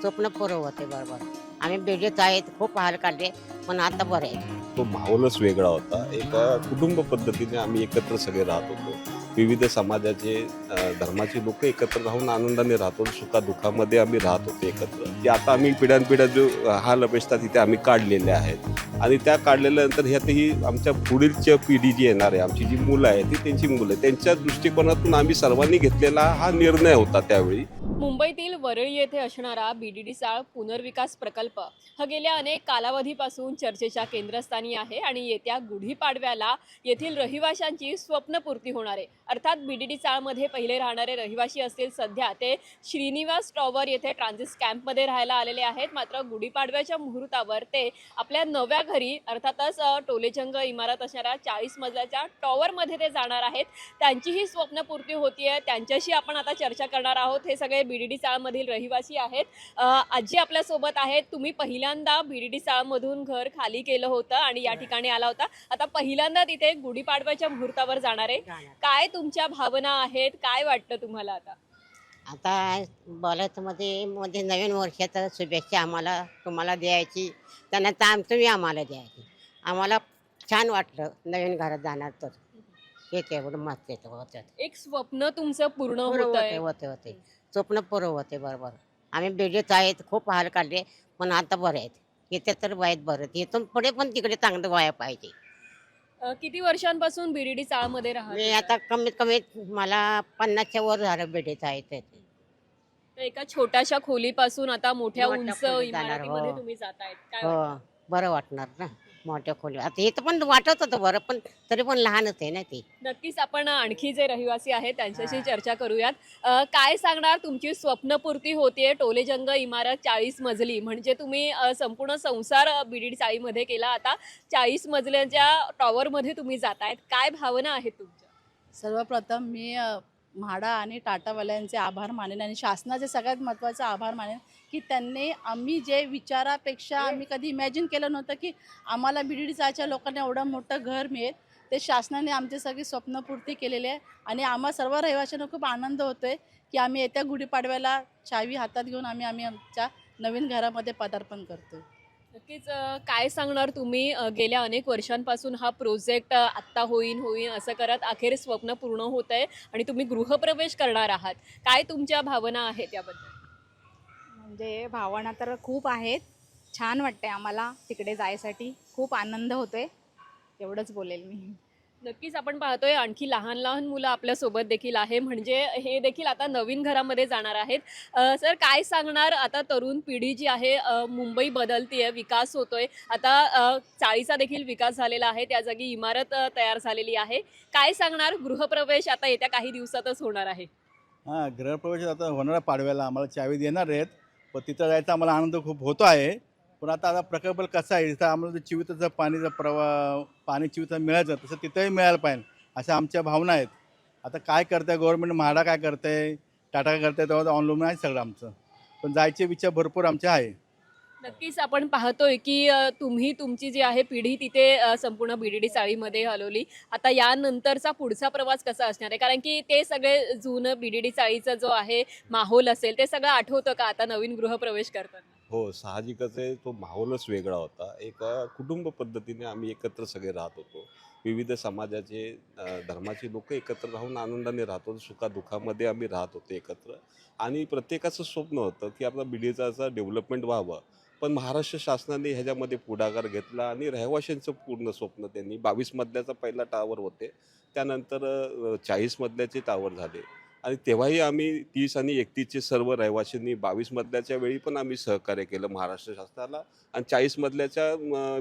स्वप्न पुरं होते बरोबर. आम्ही बेडीत आहेत खूप हाल काढले पण आता बरे आहे. तो माहोलच वेगळा होता. एका कुटुंब पद्धतीने आम्ही एकत्र सगळे राहत होतो. विविध समाजाचे धर्माचे लोक एकत्र राहून आनंदाने राहतो सुखादुखामध्ये आम्ही राहत होतो एकत्र. ते आता आम्ही पिढ्यानपिढ्या जो हा अपेक्षा तिथे आम्ही काढलेले आहेत. आणि त्या काढलेल्यानंतर ह्यातही आमच्या पुढीलच्या पिढी जी येणार आहे आमची जी मुलं आहेत ती त्यांची मुलं आहेत. त्यांच्या दृष्टिकोनातून आम्ही सर्वांनी घेतलेला हा निर्णय होता त्यावेळी. मुंबईतील वरळी येथे असणारा बीडीडी चाळ पुनर्विकास प्रकल्प हा गेल्या अनेक कालावधीपासून चर्चेच्या केंद्रस्थानी आहे आणि येत्या गुढीपाडव्याला येथील रहिवाशांची स्वप्नपूर्ती होणार आहे. अर्थात बीडीडी चाळमध्ये पहिले राहणारे रहिवासी असतील सध्या ते श्रीनिवास टॉवर येथे ट्रान्झिट कॅम्पमध्ये राहायला आलेले आहेत. मात्र गुढीपाडव्याच्या मुहूर्तावर ते आपल्या नव्या घरी अर्थातच अ, टोलेचंग इमारत असणाऱ्या चाळीस मजल्याच्या टॉवरमध्ये ते जाणार आहेत. त्यांचीही स्वप्नपूर्ती होतीये. त्यांच्याशी आपण आता चर्चा करणार आहोत. हे सगळे बीडीडी चाळमधील रहिवासी आहेत. आजी आपल्यासोबत आहेत. तुम्ही पहिल्यांदा बीडीडी चाळमधून घर खाली केलं होतं आणि या ठिकाणी आला होता. आता पहिल्यांदा तिथे गुढीपाडव्याच्या मुहूर्तावर जाणार आहे. काय तुमच्या भावना आहेत? काय वाटतं तुम्हाला आता? आता बोलायचं मध्ये मध्ये नवीन वर्षाचं शुभेच्छा आम्हाला तुम्हाला द्यायची. त्यांना तर तुम्ही आम्हाला द्यायची. आम्हाला छान वाटलं नवीन घरात जाणार तर. हे एवढं मस्त येतं होतं एक स्वप्न तुमचं पूर्ण पुरं होत होते होते होते स्वप्न पुरं होते बरोबर. आम्ही बेडीत आहेत खूप हाल काढले पण आता बरे आहेत. इथे तर वाईट बरं. इथून पुढे पण तिकडे चांगलं व्हायला पाहिजे. किती वर्षांपासून बीडीडी चाळमध्ये मी राहत आता कमीत कमी मला पन्नासच्या वर झालं बेडीत आहे ते तर एका छोट्याशा खोलीपासून आता मोठ्या मोठ्या उंच खोलीत जाणार, इमारतीमध्ये हो. तुम्ही जातायत काय हो? बरं वाटणार ना मोठ्या खोली आता इथं पण वाटत होतं बरं पण तरी पण लहानच आहे ना ती. नक्कीच आपण आणखी जे रहिवासी आहेत त्यांच्याशी चर्चा करूयात. अ, काय सांगणार? तुमची स्वप्नपूर्ती होतीये टोलेजंग इमारत चाळीस मजली. म्हणजे तुम्ही अ, संपूर्ण संसार बीडीडी चाळीमध्ये केला. आता चाळीस मजल्याच्या टॉवरमध्ये तुम्ही जातायत. काय भावना आहेत तुमच्या? सर्वप्रथम मी अ, म्हाडा आणि टाटावाल्यांचे आभार मानेन आणि शासनाचे सगळ्यात महत्त्वाचे आभार मानेन की त्यांनी आम्ही जे विचारापेक्षा आम्ही कधी इमॅजिन केलं नव्हतं की आम्हाला बिडीडीचाच्या लोकांना एवढं मोठं घर मिळेल. ते शासनाने आमची सगळी स्वप्नपूर्ती केलेली आहे आणि आम्हा सर्व रहिवाशांना खूप आनंद होतो आहे की आम्ही येत्या गुढीपाडव्याला चावी हातात घेऊन आम्ही आम्ही आमच्या नवीन घरामध्ये पदार्पण करतो नक्कीच काय सांगणार तुम्ही? गेल्या अनेक वर्षांपासून हा प्रोजेक्ट आत्ता होईन होईन असं करत अखेर स्वप्न पूर्ण होत आहे आणि तुम्ही गृहप्रवेश करणार आहात. काय तुमच्या भावना आहेत याबद्दल? म्हणजे भावना तर खूप आहेत. छान वाटते आम्हाला तिकडे जायसाठी. खूप आनंद होतोय. एवढंच बोलेल मी. नक्कीच आपण पाहतोय आणखी लहान लहान मुलं आपल्यासोबत देखील आहे. म्हणजे हे देखील आता नवीन घरामध्ये जाणार आहेत. सर काय सांगणार आता तरुण पिढी जी आहे? मुंबई बदलतीये विकास होतोय. आता चाळीचा देखील विकास झालेला आहे. त्या जागी इमारत तयार झालेली आहे. काय सांगणार? गृहप्रवेश आता येत्या काही दिवसातच होणार आहे. हां गृहप्रवेश आता होणारा पाडव्याला. आम्हाला चावी देणार आहेत. पण तिथं जायचा आम्हाला आनंद खूप होतो आहे. पण आता आता प्रकल्प कसा आहे? तिथं आम्हाला जे चिविताचं पाणीचा प्रवा पाणी चिविता मिळायचं तसं तिथंही मिळायला पाहिजे अशा आमच्या भावना आहेत. आता काय करतं आहे गव्हर्नमेंट म्हाडा काय करतं आहे टाटा काय करतं आहे तेव्हा ऑनलाईन आहे सगळं आमचं. पण जायचे विचार भरपूर आमचे आहे. नक्कीच आपण पाहतोय की तुम्ही तुमची जी आहे पिढी तिथे संपूर्ण बीडीडी चाळीमध्ये हलवली. आता यानंतरचा पुढचा प्रवास कसा असणार आहे? कारण की ते सगळे जुनं बीडीडी चाळीचा जो आहे माहोल असेल ते सगळं आठवतं का आता नवीन गृहप्रवेश करताना? हो साहजिकच आहे. तो माहोलच वेगळा होता. एक कुटुंब पद्धतीने आम्ही एकत्र सगळे राहत होतो. विविध समाजाचे धर्माचे लोक एकत्र राहून आनंदाने राहतो सुखादुखामध्ये आम्ही राहत होतो एकत्र. आणि प्रत्येकाचं स्वप्न होतं की आपला असं डेव्हलपमेंट व्हावं. पण महाराष्ट्र शासनाने ह्याच्यामध्ये पुढाकार घेतला आणि रहिवाशांचं पूर्ण स्वप्न त्यांनी बावीस मधल्याचा पहिला टावर होते त्यानंतर चाळीस मधल्याचे टावर झाले. आणि तेव्हाही आम्ही तीस आणि एकतीसचे सर्व रहिवाशांनी बावीस मधल्याच्या वेळी पण आम्ही सहकार्य केलं महाराष्ट्र शासनाला आणि चाळीस मधल्याच्या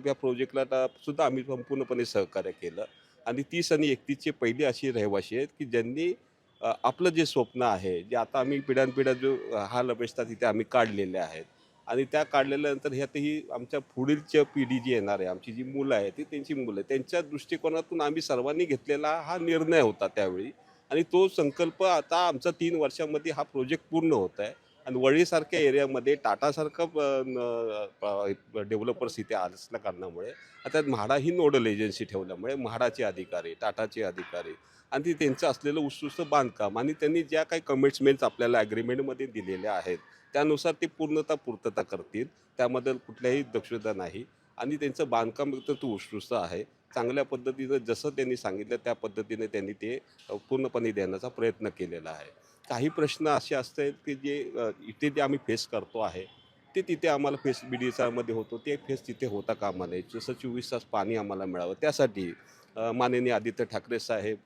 या प्रोजेक्टला सुद्धा आम्ही संपूर्णपणे सहकार्य केलं. आणि तीस आणि एकतीसचे पहिले अशी रहिवाशी आहेत की ज्यांनी आपलं जे स्वप्न आहे जे आता आम्ही पिढ्यानपिढ्या जो हा हाल तिथे आम्ही काढलेले आहेत. आणि त्या काढलेल्यानंतर ह्यातही आमच्या पुढीलच्या पिढी जी येणार आहे आमची जी मुलं आहेत ती त्यांची मुलं त्यांच्या दृष्टिकोनातून आम्ही सर्वांनी घेतलेला हा निर्णय होता त्यावेळी. आणि तो संकल्प आता आमचा तीन वर्षामध्ये हा प्रोजेक्ट पूर्ण होत आहे. आणि वळीसारख्या एरियामध्ये टाटासारखं डेव्हलपर्स इथे असल्या कारणामुळे आता म्हाडा ही नोडल एजन्सी ठेवल्यामुळे म्हाडाचे अधिकारी टाटाचे अधिकारी आणि ते त्यांचं असलेलं उत्सुस्त बांधकाम आणि त्यांनी ज्या काही कमिटमेंट्स आपल्याला ॲग्रीमेंटमध्ये दिलेल्या आहेत त्यानुसार ते पूर्णतः पूर्तता करतील. त्याबद्दल कुठल्याही दक्षता नाही. आणि त्यांचं बांधकाम तर उत्सुस्त आहे. चांगल्या पद्धतीनं जसं त्यांनी सांगितलं त्या पद्धतीने त्यांनी ते पूर्णपणे देण्याचा प्रयत्न केलेला आहे. काही प्रश्न असे असतात की जे इथे जे आम्ही फेस करतो आहे ते तिथे आम्हाला फेस बी डी मध्ये होतो. ते फेस तिथे होता कामा नये. जसं चोवीस तास पाणी आम्हाला मिळावं. त्यासाठी माननीय आदित्य ठाकरे साहेब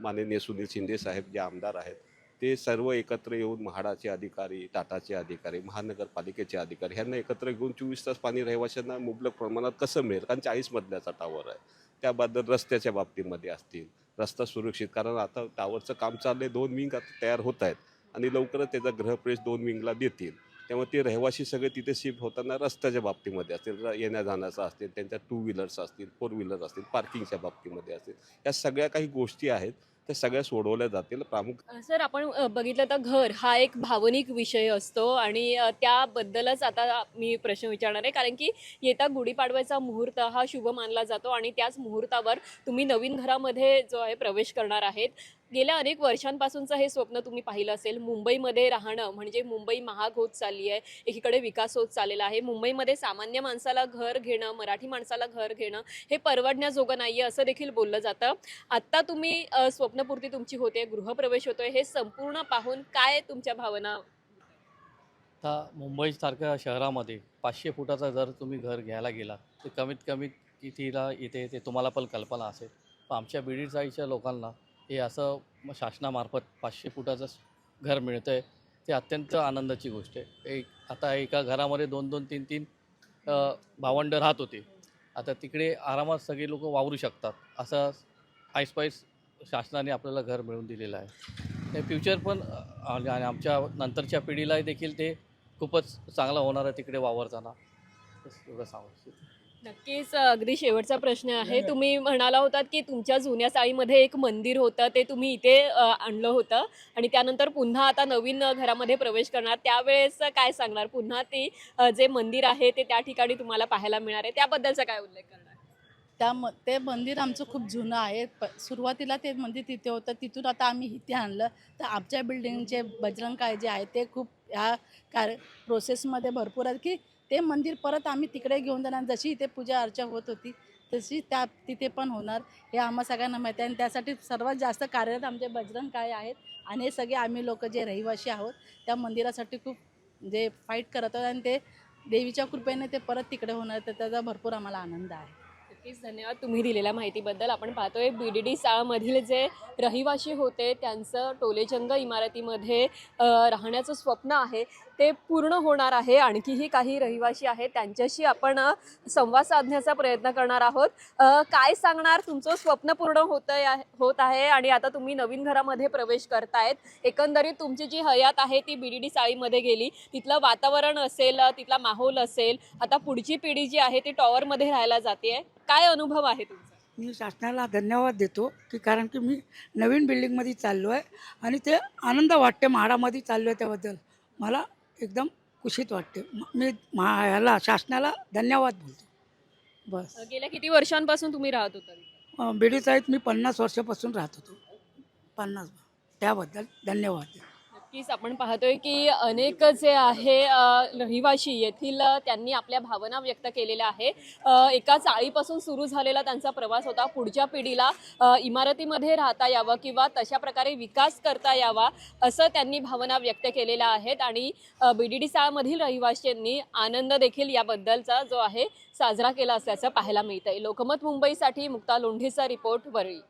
माननीय सुनील शिंदे साहेब जे आमदार आहेत ते सर्व एकत्र येऊन म्हाडाचे अधिकारी टाटाचे अधिकारी महानगरपालिकेचे अधिकारी ह्यांना एकत्र घेऊन चोवीस तास पाणी रहिवाशांना मुबलक प्रमाणात कसं मिळेल? कारण चाळीस मधल्याचा टावर आहे. त्याबद्दल रस्त्याच्या बाबतीमध्ये असतील रस्ता सुरक्षित कारण आता टावरचं काम चाललंय दोन विंग आता तयार होत आहेत आणि लवकरच त्याचा गृहप्रवेश दोन विंगला देतील. त्यामुळे ते रहिवासी सगळे तिथे शिफ्ट होताना रस्त्याच्या बाबतीमध्ये असतील र- येण्या जाण्याचं असतील त्यांच्या टू व्हीलर्स असतील फोर व्हीलर असतील पार्किंगच्या बाबतीमध्ये असतील या सगळ्या काही गोष्टी आहेत. त्या सगळ्या सोडवल्या जातील. प्रामुख्याने सर आपण बघितलं तर घर हा एक भावनिक विषय असतो आणि त्याबद्दलच आता मी प्रश्न विचारणार आहे. कारण की येता गुढीपाडव्याचा मुहूर्त हा शुभ मानला जातो आणि त्याच मुहूर्तावर तुम्ही नवीन घरामध्ये जो आहे प्रवेश करणार आहेत. गेल्या अनेक वर्षांपासूनचं हे स्वप्न तुम्ही पाहिलं असेल. मुंबईमध्ये राहणं म्हणजे मुंबई महाग होत चालली आहे. एकीकडे विकास होत चाललेला आहे. मुंबईमध्ये सामान्य माणसाला घर घेणं मराठी माणसाला घर घेणं हे परवडण्याजोगं नाही आहे असं देखील बोललं जातं. आत्ता तुम्ही स्वप्न स्वप्नपूर्ती तुमची होते गृहप्रवेश होतोय हे संपूर्ण पाहून काय तुमच्या भावना? आता मुंबईसारख्या शहरामध्ये पाचशे फुटाचं जर तुम्ही घर घ्यायला गेला तर कमीत कमी कितीला येते ते तुम्हाला पण कल्पना असेल. पण आमच्या बीडीचाईच्या लोकांना हे असं शासनामार्फत पाचशे फुटाचं घर मिळतं आहे ते अत्यंत आनंदाची गोष्ट आहे. एक आता एका घरामध्ये दोन दोन तीन तीन भावंड भावंडं राहत होते. आता तिकडे आरामात सगळे लोक वावरू शकतात. असं आईस्पाईस शासनाने आपल्याला घर मिळवून दिलेलं आहे. ते फ्युचर पण आणि आमच्या नंतरच्या पिढीला देखील ते खूपच चांगलं होणार आहे तिकडे वावरताना एवढं सांगू इच्छितो. नक्कीच अगदी शेवटचा प्रश्न आहे. तुम्ही म्हणाला होतात की तुमच्या जुन्या चाळीमध्ये एक मंदिर होतं ते तुम्ही इथे आणलं होतं. आणि त्यानंतर पुन्हा आता नवीन घरामध्ये प्रवेश करणार. त्यावेळेस काय सांगणार? पुन्हा ते जे मंदिर आहे ते त्या ठिकाणी तुम्हाला पाहायला मिळणार आहे. त्याबद्दलचा काय उल्लेख करणार त्या म ते मंदिर आमचं खूप जुनं आहे. प सुरुवातीला ते मंदिर तिथे होतं. तिथून आता आम्ही इथे आणलं. तर आमच्या बिल्डिंगचे बजरंग काय जे आहे ते खूप ह्या कार्य प्रोसेसमध्ये भरपूर आहेत की ते मंदिर परत आम्ही तिकडे घेऊन जाणार. जशी इथे पूजा अर्चा होत होती तशी त्या तिथे पण होणार. हे आम्हा सगळ्यांना माहिती आहे. आणि त्यासाठी सर्वात जास्त कार्यरत आमचे बजरंग काय आहेत. आणि हे सगळे आम्ही लोक जे रहिवासी आहोत त्या मंदिरासाठी खूप म्हणजे जे फाईट करत आहोत. आणि ते देवीच्या कृपेने ते परत तिकडे होणार. तर त्याचा भरपूर आम्हाला आनंद आहे. नक्कीच धन्यवाद तुम्ही दिलेल्या माहितीबद्दल. आपण पाहतोय बी डी डी चाळमधील जे रहिवाशी होते त्यांचं टोलेजंग इमारतीमध्ये राहण्याचं स्वप्न आहे. ते पूर्ण होणार आहे. आणखीही काही रहिवाशी आहेत. त्यांच्याशी आपण संवाद साधण्याचा प्रयत्न करणार आहोत. काय सांगणार? तुमचं स्वप्न पूर्ण होत होत आहे आणि आता तुम्ही नवीन घरामध्ये प्रवेश करतायत. एकंदरीत तुमची जी हयात आहे ती बीडीडी चाळीमध्ये गेली. तिथलं वातावरण असेल तिथला माहोल असेल. आता पुढची पिढी जी आहे ती टॉवरमध्ये राहायला जाते काय अनुभव आहे तुमचा? मी शासनाला धन्यवाद देतो की कारण की मी नवीन बिल्डिंगमध्ये चाललो आहे आणि ते आनंद वाटते म्हाडामध्ये चाललो आहे त्याबद्दल. मला एकदम कुशीत वाटते. म- मी म्हा ह्याला शासनाला धन्यवाद बोलतो. बस. गेल्या किती वर्षांपासून तुम्ही राहत होता तिथे? बिडी चाळीत मी पन्नास वर्षापासून राहत होतो. पन्नास. त्याबद्दल धन्यवाद. नक्कीच आपण पाहतोय की अनेक जे आहे रहिवाशी येथील त्यांनी आपल्या भावना व्यक्त केलेल्या आहे एका चाळीपासून सुरू झालेला त्यांचा प्रवास होता. पुढच्या पिढीला इमारतीमध्ये राहता यावं किंवा तशा प्रकारे विकास करता यावा असं त्यांनी भावना व्यक्त केलेल्या आहेत. आणि बी डी डी चाळमधील रहिवाशांनी आनंद देखील याबद्दलचा जो आहे साजरा केला असल्याचं पाहायला मिळतंय. लोकमत मुंबईसाठी मुक्ता लोंढेचा रिपोर्ट वरळी.